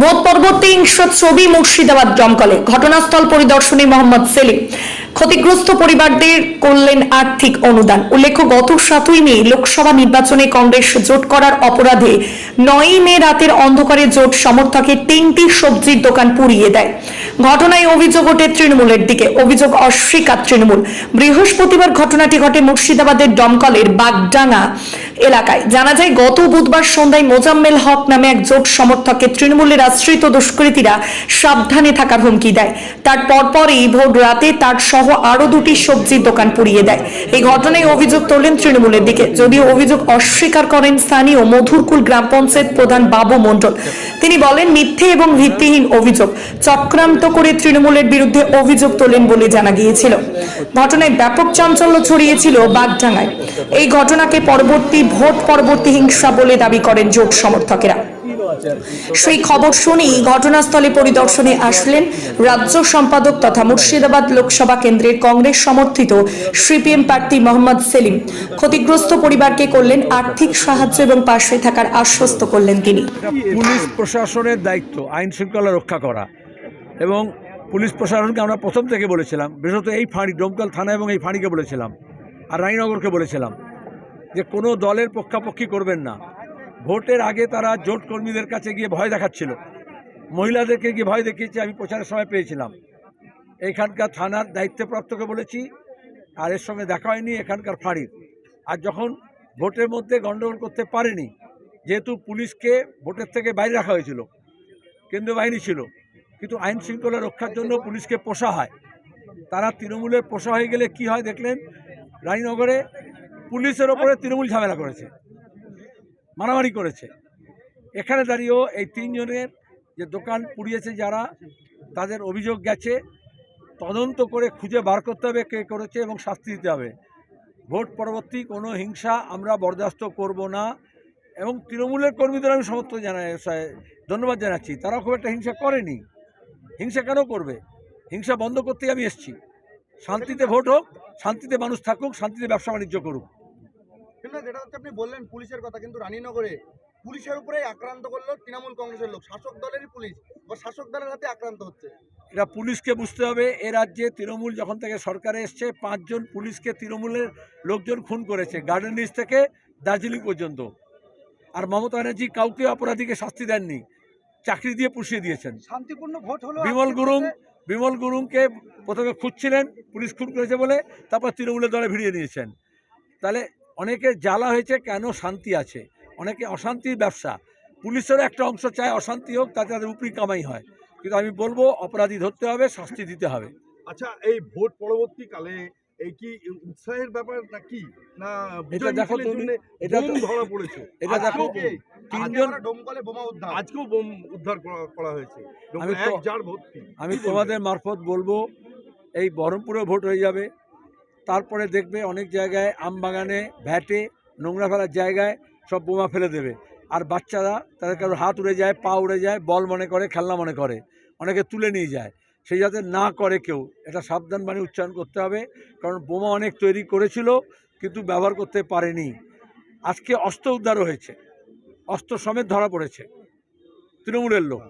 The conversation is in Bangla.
ভোট পরবর্তী হিংস্র ছবি মুর্শিদাবাদ জমকলে। ঘটনাস্থল পরিদর্শনে মোহাম্মদ সেলিম। ক্ষতিগ্রস্ত পরিবারদের করলেন আর্থিক অনুদান। উল্লেখ্য, গত সাতই মে লোকসভা নির্বাচনে কংগ্রেস জোট করার অপরাধে নয়ই মে রাতের অন্ধকারে জোট সমর্থকের তিনটি সবজির দোকান পুড়িয়ে দেয়। ঘটনায় অভিযোগ ওঠে তৃণমূলের দিকে। অভিযোগ অস্বীকার তৃণমূল। বৃহস্পতিবার ঘটনাটি ঘটে মুর্শিদাবাদের দমকলের বাগডাঙ্গা এলাকায়। জানা যায়, গত বুধবার সন্ধ্যায় মোজাম্মেল হক নামে এক জোট সমর্থককে তৃণমূলের আশ্রিত দুষ্কৃতীরা সাবধানে থাকার হুমকি দেয়। তার পরপরই ভোর রাতে তার সহ আরও দুটি সবজির দোকান পুড়িয়ে দেয়। এই ঘটনায় অভিযোগ তোলেন তৃণমূলের দিকে। যদিও অভিযোগ অস্বীকার করেন স্থানীয় মধুরকুল গ্রাম পঞ্চায়েত প্রধান বাবু মণ্ডল। তিনি বলেন, মিথ্যে এবং ভিত্তিহীন অভিযোগ। চক্রান্ত করে তৃণমূলের বিরুদ্ধে অভিযোগ তোলেন বলে জানা গিয়েছিল। ঘটনায় ব্যাপক চাঞ্চল্য ছড়িয়েছিল বাগডাঙ্গায়। এই ঘটনাকে পরবর্তী ভোট পরবর্তী হিংসা বলে দাবি করেন জোট সমর্থকেরা। সেই খবর শুনেই ঘটনাস্থলে পরিদর্শনে আসলেন রাজ্য সম্পাদক তথা মুর্শিদাবাদ লোকসভা কেন্দ্রের কংগ্রেস সমর্থিত সিপিএম প্রার্থী মোহাম্মদ সেলিম। ক্ষতিগ্রস্ত পরিবারকে করলেন আর্থিক সাহায্য এবং পাশে থাকার আশ্বস্ত করলেন তিনি। পুলিশ প্রশাসনের দায়িত্ব, আইন শৃঙ্খলা রক্ষা করা। এবং পুলিশ প্রশাসনকে আমরা প্রথম থেকে বলেছিলাম, বিশেষত এই ফাঁড়ি, ডোমকল থানা এবং এই ফাঁড়িকে বলেছিলাম আর রায়নগরকে বলেছিলাম যে কোনো দলের পক্ষাপক্ষি করবেন না। ভোটের আগে তারা জোট কর্মীদের কাছে গিয়ে ভয় দেখাচ্ছিল। মহিলাদেরকে গিয়ে ভয় দেখিয়েছে, আমি প্রচারের সময় পেয়েছিলাম। এখানকার থানার দায়িত্বপ্রাপ্তকে বলেছি, আর এর সঙ্গে দেখা হয়নি এখানকার ফাঁড়ির। আর যখন ভোটের মধ্যে গণ্ডগোল করতে পারেনি, যেহেতু পুলিশকে ভোটের থেকে বাইরে রাখা হয়েছিল, কেন্দ্রীয় বাহিনী ছিল কিন্তু আইন শৃঙ্খলা রক্ষার জন্য পুলিশকে পোষা হয়। তারা তৃণমূলের পোষা হয়ে গেলে কি হয় দেখলেন? রানীনগরে পুলিশের ওপরে তৃণমূল ঝামেলা করেছে, মারামারি করেছে। এখানে দাঁড়িয়েও এই তিনজনের যে দোকান পুড়িয়েছে যারা, তাদের অভিযোগ গেছে, তদন্ত করে খুঁজে বার করতে হবে কে করেছে এবং শাস্তি দিতে হবে। ভোট পরবর্তী কোনো হিংসা আমরা বরদাস্ত করব না এবং তৃণমূলের কর্মীদের আমি সমর্থন জানাই ধন্যবাদ জানাচ্ছি। তারা খুব একটা হিংসা করেনি। হিংসা কেন করবে? হিংসা বন্ধ করতেই আমি এসেছি। শান্তিতে ভোট হোক শান্তিতে মানুষ থাকুক শান্তিতে ব্যবসা বাণিজ্য করুক। যেটা হচ্ছে আপনি বললেন পুলিশের কথা কিন্তু রানীনগরে পুলিশের উপরে আক্রান্ত করল তৃণমূল কংগ্রেসের লোক। শাসক দলেরই পুলিশ বা শাসক দলের হাতে আক্রান্ত হচ্ছে। এটা পুলিশকে বুঝতে হবে। এ রাজ্যে তৃণমূল যখন থেকে সরকারে এসছে পাঁচজন পুলিশকে তৃণমূলের লোকজন খুন করেছে গার্ডেন থেকে দার্জিলিং পর্যন্ত। আর মমতা ব্যানার্জি কাউকে অপরাধীকে শাস্তি দেননি। চাকরি দিয়ে পুষিয়ে দিয়েছেন। শান্তিপূর্ণ ভোট হলো বিমল গুরুং বিমল গুরুংকে প্রথমে খুঁজছিলেন পুলিশ খুন করেছে বলে তারপর তৃণমূলের দলে ভিড়িয়ে নিয়েছেন তাহলে অনেকে জ্বালা হয়েছে কেন শান্তি আছে? অনেকে অশান্তির ব্যবসা। পুলিশেরও একটা অংশ চায় অশান্তি হোক তাতে তাদের উপরি কামাই হয়। কিন্তু আমি বলব অপরাধী ধরতে হবে শাস্তি দিতে হবে। আচ্ছা এই ভোট পরবর্তীকালে এই কি উৎসাহের ব্যাপার না কি? না এটা দেখো তুমি, এটা তো- ধরা পড়েছে। এটা দেখো। আজকেও তিনজন ডোমকলে বোমা উদ্ধার। আজকেও বোম উদ্ধার করা- করা হয়েছে। আমি ভর্তি আমি তোমাদের মারফত বলব এই বহরমপুরে ভোট হয়ে যাবে। তারপরে দেখবে অনেক জায়গায় আম বাগানে ভ্যাটে নোংরা ফেলার জায়গায় সব বোমা ফেলে দেবে। আর বাচ্চারা তাদের কারোর হাত উড়ে যায় পা উড়ে যায় বল মনে করে খেলনা মনে করে। অনেকে তুলে নিয়ে যায়। সেই যাতে না করে কেউ। এটা সাবধান বাণী উচ্চারণ করতে হবে, কারণ বোমা অনেক তৈরি করেছিল, কিন্তু ব্যবহার করতে পারেনি। আজকে অস্ত্র উদ্ধার হয়েছে, অস্ত্র সমেত ধরা পড়েছে, তৃণমূলের লোক।